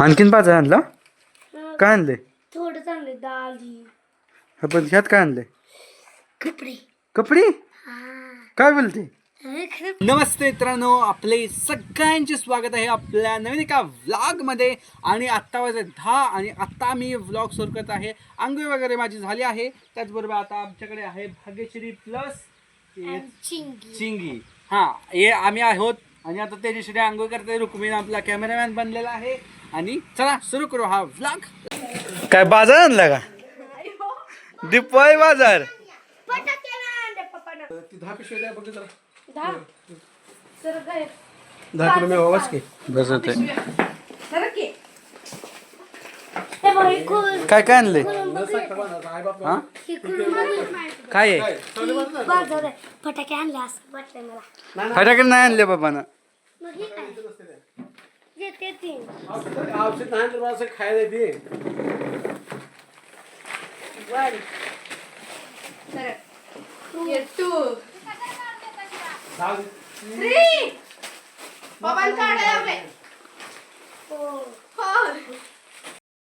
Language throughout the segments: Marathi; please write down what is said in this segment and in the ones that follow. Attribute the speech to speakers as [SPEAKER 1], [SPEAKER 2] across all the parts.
[SPEAKER 1] आणखीन पाच आणला? काय आणले
[SPEAKER 2] थोडं चांगले ही
[SPEAKER 1] पण ह्यात काय आणले
[SPEAKER 2] कपडे.
[SPEAKER 1] कपडे?
[SPEAKER 2] हा.
[SPEAKER 1] काय बोलते? नमस्ते मित्रांनो आपले सगळ्यांचे स्वागत आहे आपल्या नवीन एका व्लॉगमध्ये आणि आत्ता वाजले दहा आणि आत्ता मी व्लॉग सुरू करत आहे. आंघोळ वगैरे माझी झाली आहे. त्याचबरोबर आता आमच्याकडे आहे भाग्यश्री प्लस
[SPEAKER 2] चिंगी.
[SPEAKER 1] चिंगी. हा हे आम्ही आहोत. आणि आता तेजश्री आंघोळ करते. रुक्मिण आपला कॅमेरामॅन बनलेला आहे. आणि चला सुरू करू हा व्लॉग काय बाजार आणला का? दिपाळी बाजार.
[SPEAKER 3] दहा द्या बघ जरा. किलो मी आवाज की.
[SPEAKER 1] बस काय काय आणले हा. काय आहे?
[SPEAKER 2] ही. फटाके आणले असं वाटलं मला.
[SPEAKER 1] फटाके नाही आणले बाबांना.
[SPEAKER 2] मग हे काय? येते तीन
[SPEAKER 3] औषध नाही तर मला असं खायला दे.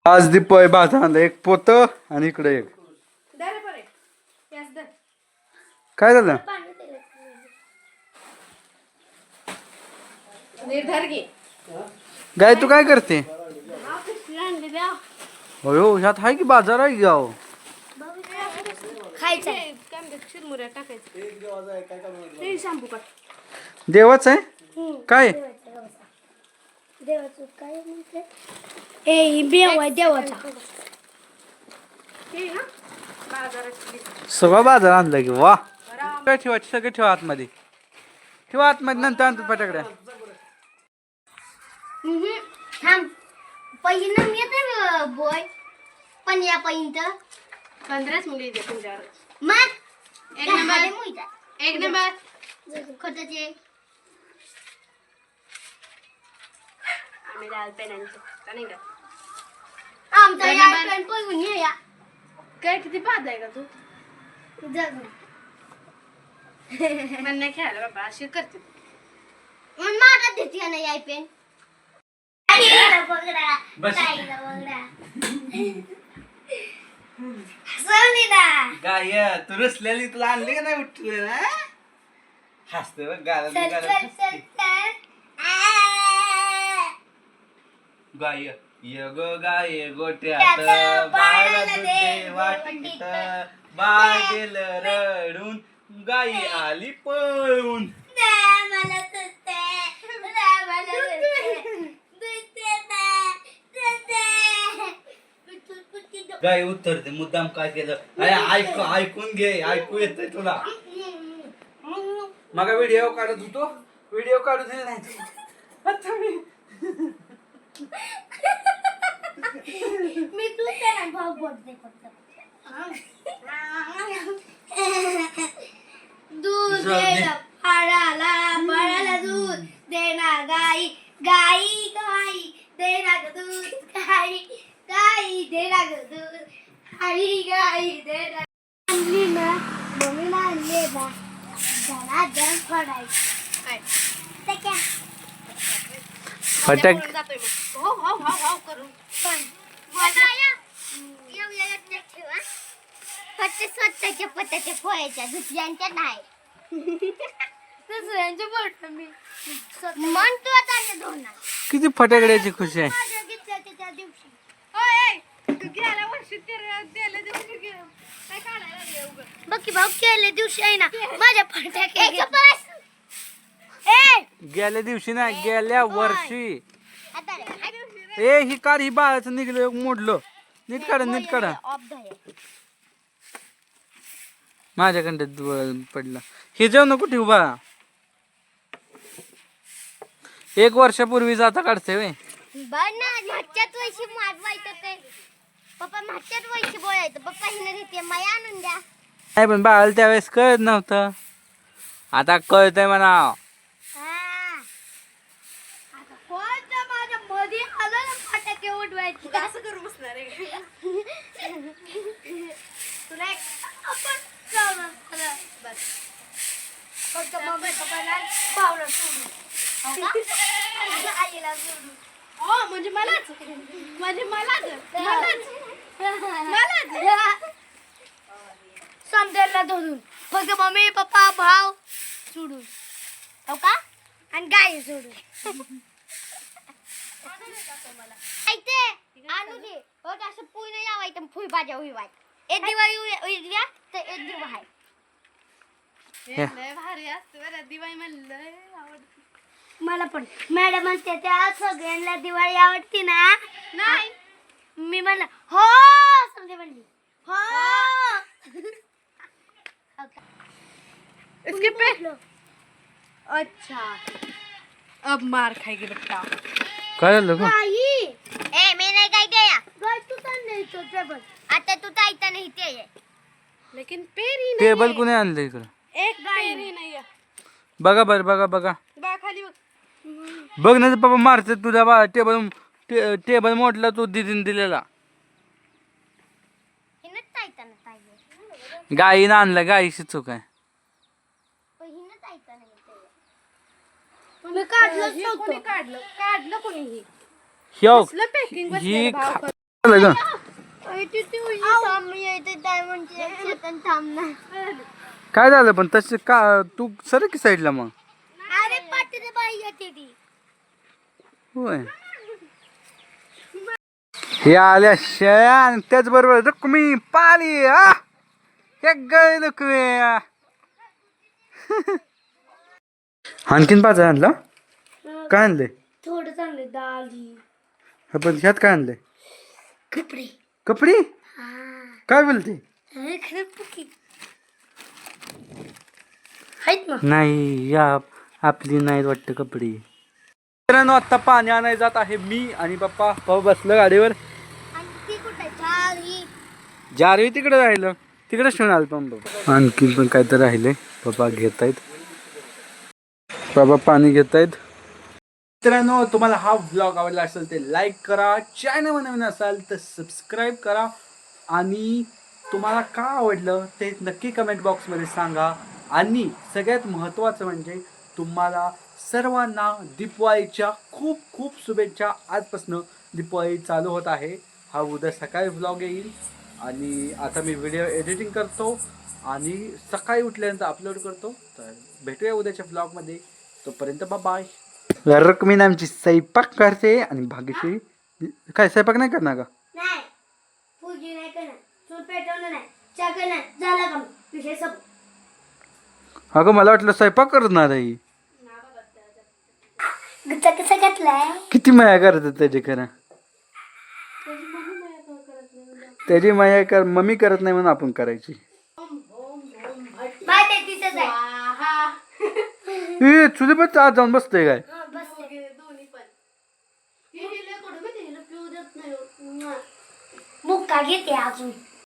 [SPEAKER 1] आज बाजार आणला एक पोत आणि इकडे एक. काय झालं?
[SPEAKER 2] पाणी दिलं.
[SPEAKER 1] गाय तू काय करते?
[SPEAKER 2] हा, पिशवी आणली द्या.
[SPEAKER 1] हो ह्यात आहे की बाजार आहे गाव? देवाच आहे. काय?
[SPEAKER 2] देवाचं म्हणते ही
[SPEAKER 1] सगळं बाजार आणलं की वा. काय ठेवायचे सगळे ठेवा आतमध्ये. ठेवा आतमध्ये नंतर आणतो फटाकड्या
[SPEAKER 2] पहिलं येते बॉय पण या पर्यंत
[SPEAKER 4] पंधराच मुली येते तुमच्यावर
[SPEAKER 2] मग
[SPEAKER 4] एक नंबर एक नंबर
[SPEAKER 2] खताचे
[SPEAKER 4] आम्ही लाल पेन आणतो का नाही का
[SPEAKER 2] आमचा
[SPEAKER 4] एक
[SPEAKER 2] या
[SPEAKER 4] नंबर.
[SPEAKER 2] पेन पळून ये या
[SPEAKER 4] काय किती पाहत आहे का तू
[SPEAKER 2] जग
[SPEAKER 4] मला नाही खेळायला बाबा अशी करते तू.
[SPEAKER 2] मग माझा देते ना या पेन ताईला बघडा
[SPEAKER 1] बस. गाय तू रसलेली तुला आणली का नाही उठले ना हसते बघ गाला. गाय य गो गाय गोट्यात बाळ वाटीत
[SPEAKER 2] वाटीत.
[SPEAKER 1] बाळ गेलं रडून. गाई आली पळून
[SPEAKER 2] दे मला सुट्टे. दे मला सुट्टे. दुसरे दे. दुसरे. कुठून कुठून दे.
[SPEAKER 1] गाय उत्तरते मुद्दाम काय केलं? अरे ऐक ऐकून घे ऐकू येतंय तुला. मग व्हिडिओ काढत होतो. व्हिडिओ काढू दिले नाही तू. आता मी
[SPEAKER 2] मी तू त्याला भाव बोलते फक्त. दूध
[SPEAKER 1] जाऊ दे.
[SPEAKER 2] दे फाळाला फाळाला दूध देणार गाई गाई गाई देणार दूध गाई गाई देणार दूध गाई गाई देणार आणली ना मम्मीला आणले ना जरा पडायचं
[SPEAKER 4] काय
[SPEAKER 1] फटाक
[SPEAKER 4] हो हो हो हो करून
[SPEAKER 2] पण फक्त स्वतःच्या पत्याच्या पोळ्याच्या दुसऱ्यांच्या नाही दुसऱ्यांच्या पोट मी मन तू आता धोणार
[SPEAKER 1] किती फटाकड्याची खुशी आहे.
[SPEAKER 2] त्या दिवशी
[SPEAKER 4] गेल्या वर्षी तेरा- गेल्या दिवशी गे- काय काढायला लागले उगाच?
[SPEAKER 2] बघ की भाऊ केले दिवशी आहे ना माझ्या फटाके बस ए!
[SPEAKER 1] गेल्या दिवशी ना गेल्या वर्षी. ए ही कार ही बाळाचं निघलं मोडलं. नीट काढा नीट काढा. माझ्याकडे द- पडलं. हे जेव नको ठेवू बाळा एक वर्षापूर्वी आता काढते वे
[SPEAKER 2] बरं ना मागच्याच वर्षी मागवायचं ते पप्पा मागच्याच वर्षी बोलायचं पप्पा हिने देते. माया आणून द्या.
[SPEAKER 1] नाही पण बाळाला त्यावेळेस कळत नव्हतं. आता कळतंय म्हणा
[SPEAKER 2] हा. आता कोणतं माझ्या मध्ये आलं ना फटाके उडवायचे?
[SPEAKER 4] तू असं करून बसणार आहे?
[SPEAKER 2] तुला एक आपण जाऊ ना.
[SPEAKER 4] बस.
[SPEAKER 2] फक्त मम्मी पप्पाला पावलं सोडून. हो का? माझ्या आईला सोडून.
[SPEAKER 4] हो म्हणजे मलाच. म्हणजे मलाच. मलाच.
[SPEAKER 2] समजायला धरून. फक्त मम्मी पप्पा भाव सोडून. हो का? आणि गाय सोडून. ऐकते? आणू दे. हो का असं नाही यावायचं फुई भाज्या हुई एक दिवाळी उद्या तर एक दिवा आहे.
[SPEAKER 4] हे. लय भारी असतं बरं. दिवाळी मला लय आवडते.
[SPEAKER 2] मला पण. मॅडम म्हणते त्या सगळ्यांना दिवाळी आवडती ना?
[SPEAKER 4] नाही.
[SPEAKER 2] मी म्हणलं हो समजे म्हणली हो।
[SPEAKER 4] इसके पे अच्छा। अब मार खाएगी बेटा
[SPEAKER 1] काय झालं गं?
[SPEAKER 2] आई ए मी नाही काय द्या गाय तू तर नाही तो टेबल। आता तू जायचा नाही ते आहे.
[SPEAKER 4] लेकिन पेर ही।
[SPEAKER 1] टेबल कुणी आणलं इकडं
[SPEAKER 4] एक पेर ही नाही आहे
[SPEAKER 1] बघा बरं बघा बघा
[SPEAKER 4] बा खाली बघ
[SPEAKER 1] बघ ना पप्पा मारते तुझा बा टेबल टे- टेबल मोडला तू दिदीन दिलेला. गाईनं आणला गाईची चूक आहे.
[SPEAKER 4] हे
[SPEAKER 1] ही? गं? काय झालं पण तसे का तू सर की साईडला मग?
[SPEAKER 2] अरे पाटील बाई येते ती.
[SPEAKER 1] होय. हे आल्या शेळ्या आणि त्याचबरोबर रुक्मी पाली आ हे रुक्मी. आणखीन पाच आणलं? काय आणले
[SPEAKER 2] थोडं चांगले दाली
[SPEAKER 1] पण ह्यात काय आणले
[SPEAKER 2] कपडे.
[SPEAKER 1] कपडे? काय बोलते? नाही या आपली नाही वाटतं कपडे. मित्रांनो आता पाणी आणायला जात आहे मी आणि पप्पा. पप्पा बसलं गाडीवर. जारवी तिकडे राहिलं. तिकडेच ठेवून आलं पण बाबा आणखीन पण काय तर राहिले. बाबा घेत आहेत बाबा पाणी घेत आहेत मित्रांनो तुम्हाला हा ब्लॉग आवडला असेल ते लाईक करा. चॅनल नवीन असाल तर सबस्क्राईब करा. आणि तुम्हाला का आवडलं ते नक्की कमेंट बॉक्समध्ये सांगा. आणि सगळ्यात महत्त्वाचं म्हणजे तुम्हाला सर्वांना दिपवाळीच्या खूप खूप शुभेच्छा. आजपासून दिपवाळी चालू होत आहे. हा उद्या सकाळी ब्लॉग येईल. आणि आता मी व्हिडिओ एडिटिंग करतो. आणि सकाळी उठल्यानंतर अपलोड करतो. तर भेटूया उद्याच्या ब्लॉगमध्ये तोपर्यंत बाय रकमीन आमची स्वयंपाक करते. आणि भाग्यश्री काय स्वयंपाक नाही करणार का? अगं मला वाटलं स्वयंपाक करणार आहे.
[SPEAKER 2] गुच्चा कसा घातलाय?
[SPEAKER 1] किती माया करतात त्याची खरं? त्याची माया कर मम्मी करत नाही म्हणून आपण करायची.
[SPEAKER 2] बाय ते तिथंच आहे.
[SPEAKER 1] ए तुझे पण आज जाऊन बसतोय काय?
[SPEAKER 2] हा,
[SPEAKER 4] हे हो.
[SPEAKER 2] मुक्का घेते अजून.